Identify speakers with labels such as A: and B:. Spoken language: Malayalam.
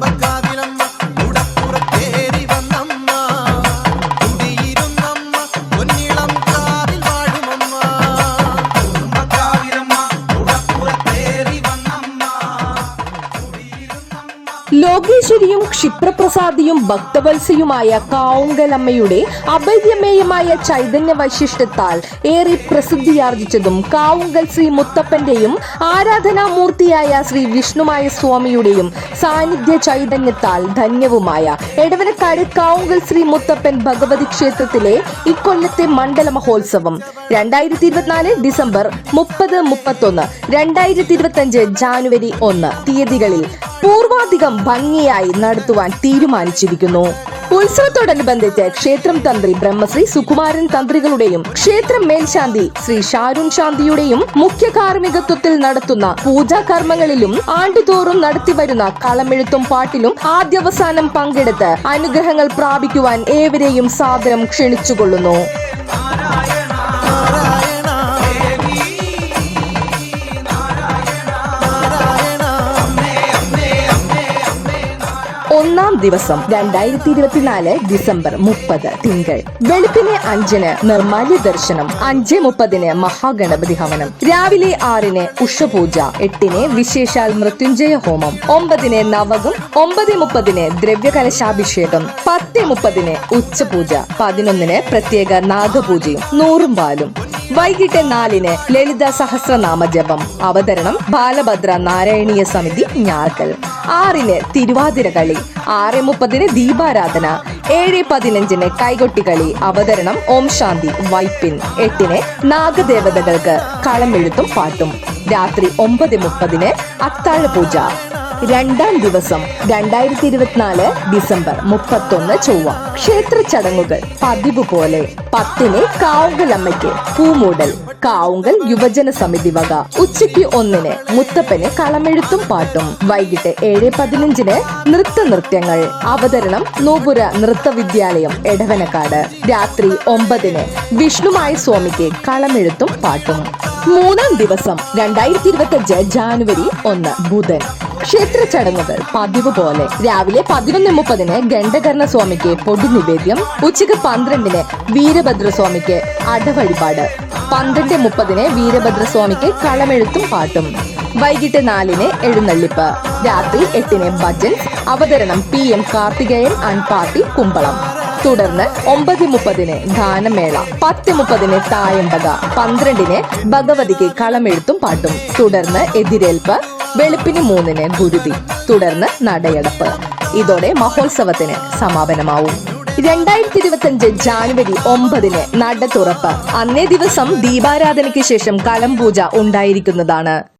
A: பக்காத
B: ലോകേശ്വരിയും ക്ഷിപ്രപ്രസാദിയും ഭക്തവത്സയുമായ കാവുങ്കലമ്മയുടെ അഭേദ്യമേയമായ ചൈതന്യ വൈശിഷ്ട്യത്താൽ ഏറെ പ്രസിദ്ധിയാർജിച്ചതും കാവുങ്കൽ ശ്രീ മുത്തപ്പന്റെയും ആരാധനാമൂർത്തിയായ ശ്രീ വിഷ്ണുമായ സ്വാമിയുടെയും സാന്നിധ്യ ചൈതന്യത്താൽ ധന്യവുമായ എടവനക്കാട് കാവുങ്കൽ ശ്രീ മുത്തപ്പൻ ഭഗവതി ക്ഷേത്രത്തിലെ ഇക്കൊല്ലത്തെ മണ്ഡല മഹോത്സവം രണ്ടായിരത്തി ഇരുപത്തിനാല് ഡിസംബർ മുപ്പത് മുപ്പത്തൊന്ന് രണ്ടായിരത്തി ഇരുപത്തി ജാനുവരി ഒന്ന് തീയതികളിൽ പൂർവാധികം ഭംഗിയായി നടത്തുവാൻ തീരുമാനിച്ചിരിക്കുന്നു. ഉത്സവത്തോടനുബന്ധിച്ച് ക്ഷേത്രം തന്ത്രി ബ്രഹ്മശ്രീ സുകുമാരൻ തന്ത്രികളുടെയും ക്ഷേത്രം മേൽശാന്തി ശ്രീ ഷാരുൺ ശാന്തിയുടെയും മുഖ്യ കാർമ്മികത്വത്തിൽ നടത്തുന്ന പൂജാ കർമ്മങ്ങളിലും ആണ്ടുതോറും നടത്തിവരുന്ന കളമെഴുത്തും പാട്ടിലും ആദ്യവസാനം പങ്കെടുത്ത് അനുഗ്രഹങ്ങൾ പ്രാപിക്കുവാൻ ഏവരെയും സാദരം ക്ഷണിച്ചുകൊള്ളുന്നു. ദിവസം രണ്ടായിരത്തി ഇരുപത്തിനാല് ഡിസംബർ മുപ്പത് തിങ്കൾ. വെളുപ്പിന് അഞ്ചിന് നിർമാല്യ ദർശനം അഞ്ച് മുപ്പതിന് മഹാഗണപതി ഹവനം. രാവിലെ ആറിന് ഉഷപൂജ എട്ടിന് വിശേഷാൽ മൃത്യുഞ്ജയ ഹോമം ഒമ്പതിന് നവകം ഒമ്പത് മുപ്പതിന് ദ്രവ്യകലശാഭിഷേകം പത്ത് മുപ്പതിന് ഉച്ചപൂജ പതിനൊന്നിന് പ്രത്യേക നാഗപൂജയും നൂറും പാലും. വൈകിട്ട് നാലിന് ലളിത സഹസ്രനാമ ജപം. അവതരണം ബാലഭദ്ര നാരായണീയ സമിതി ഞാർക്കൽ. ആറിന് തിരുവാതിര കളി. ആറ് മുപ്പതിന് ദീപാരാധന. ഏഴ് പതിനഞ്ചിന് കൈകൊട്ടിക്കളി അവതരണം ഓം ശാന്തി വൈപ്പിൻ. എട്ടിന് നാഗദേവതകൾക്ക് കളമെഴുത്തും പാട്ടും. രാത്രി ഒമ്പത് മുപ്പതിന് അത്താഴ പൂജ രണ്ടാം ദിവസം രണ്ടായിരത്തി ഇരുപത്തിനാല് ഡിസംബർ മുപ്പത്തൊന്ന് ചൊവ്വ. ക്ഷേത്ര ചടങ്ങുകൾ. പതിവ് പോലെ പത്തിന് കാവുങ്കലമ്മയ്ക്ക് പൂമൂടൽ കാവുങ്കൽ യുവജന സമിതി വക. ഉച്ചയ്ക്ക് ഒന്നിന് മുത്തപ്പന് കളമെഴുത്തും പാട്ടും. വൈകിട്ട് ഏഴ് പതിനഞ്ചിന് നൃത്ത നൃത്യങ്ങൾ. അവതരണം നൂപുര നൃത്ത വിദ്യാലയം എടവനക്കാട്. രാത്രി ഒമ്പതിന് വിഷ്ണുമായ സ്വാമിക്ക് കളമെഴുത്തും പാട്ടും. മൂന്നാം ദിവസം രണ്ടായിരത്തി ഇരുപത്തി ജാനുവരി ഒന്ന് ബുധൻ. ക്ഷേത്ര ചടങ്ങുകൾ പതിവ് പോലെ. രാവിലെ പതിനൊന്ന് മുപ്പതിന് ഗണ്ഡകർണ സ്വാമിക്ക് പൊടി നിവേദ്യം ഉച്ചയ്ക്ക് പന്ത്രണ്ടിന് വീരഭദ്ര സ്വാമിക്ക് അടവഴിപാട് പന്ത്രണ്ട് മുപ്പതിന് വീരഭദ്ര സ്വാമിക്ക് കളമെഴുത്തും പാട്ടും വൈകിട്ട് നാലിന് എഴുന്നള്ളിപ്പ് രാത്രി എട്ടിന് ഭജൻ അവതരണം P M Karthikeyan and party Kumbalam. തുടർന്ന് ഒമ്പത് മുപ്പതിന് ഗാനമേള പത്ത് മുപ്പതിന് തായമ്പക പന്ത്രണ്ടിന് ഭഗവതിക്ക് കളമെഴുത്തും പാട്ടും. തുടർന്ന് എതിരേൽപ്പ് വെളുപ്പിന് മൂന്നിന് ഗുരുതി തുടർന്ന് നടയടപ്പ്. ഇതോടെ മഹോത്സവത്തിന് സമാപനമാവും. രണ്ടായിരത്തി ഇരുപത്തിയഞ്ച് ജാനുവരി ഒമ്പതിന് നട തുറപ്പ്. അന്നേ ദിവസം ദീപാരാധനയ്ക്ക് ശേഷം കലം പൂജ ഉണ്ടായിരിക്കുന്നതാണ്.